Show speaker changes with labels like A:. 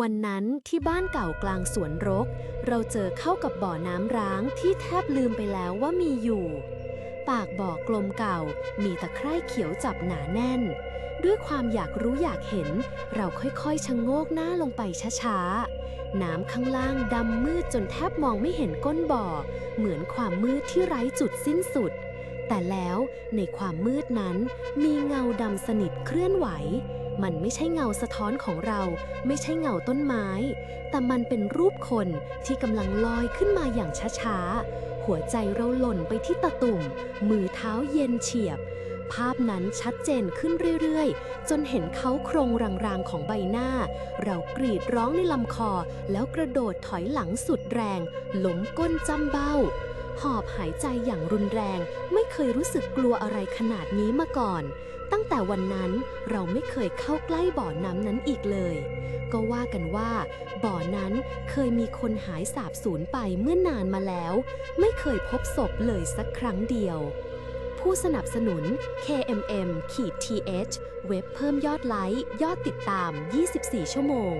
A: วันนั้นที่บ้านเก่ากลางสวนรก เราเจอเข้ากับบ่อน้ำร้างที่แทบลืมไปแล้วว่ามีอยู่ ปากบ่อกลมเก่า มีตะไคร่เขียวจับหนาแน่น ด้วยความอยากรู้อยากเห็น เราค่อยๆชะโงกหน้าลงไปช้าๆ น้ำข้างล่างดำมืดจนแทบมองไม่เห็นก้นบ่อ เหมือนความมืดที่ไร้จุดสิ้นสุด แต่แล้วในความมืดนั้นมีเงาดำสนิทเคลื่อนไหว มันไม่ใช่เงาสะท้อนของเรา ไม่ใช่เงาต้นไม้ แต่มันเป็นรูปคนที่กำลังลอยขึ้นมาอย่างช้าๆ หัวใจเราหล่นไปที่ตะตุ่ม มือเท้าเย็นเฉียบ ภาพนั้นชัดเจนขึ้นเรื่อยๆ จนเห็นเขาโครงรางๆของใบหน้า เรากรีดร้องในลำคอ แล้วกระโดดถอยหลังสุดแรงล้มก้นจำเบ้า หอบหายใจอย่างรุนแรง ไม่เคยรู้สึกกลัวอะไรขนาดนี้มาก่อน ตั้งแต่วันนั้นเราไม่เคยเข้าใกล้บ่อน้ำนั้นอีกเลย ก็ว่ากันว่า บ่อนั้นเคยมีคนหายสาบสูญไปเมื่อนานมาแล้ว ไม่เคยพบศพเลยสักครั้งเดียวผู้สนับสนุน KMM ขีด th เว็บเพิ่มยอดไลค์ ยอดติดตาม 24 ชั่วโมง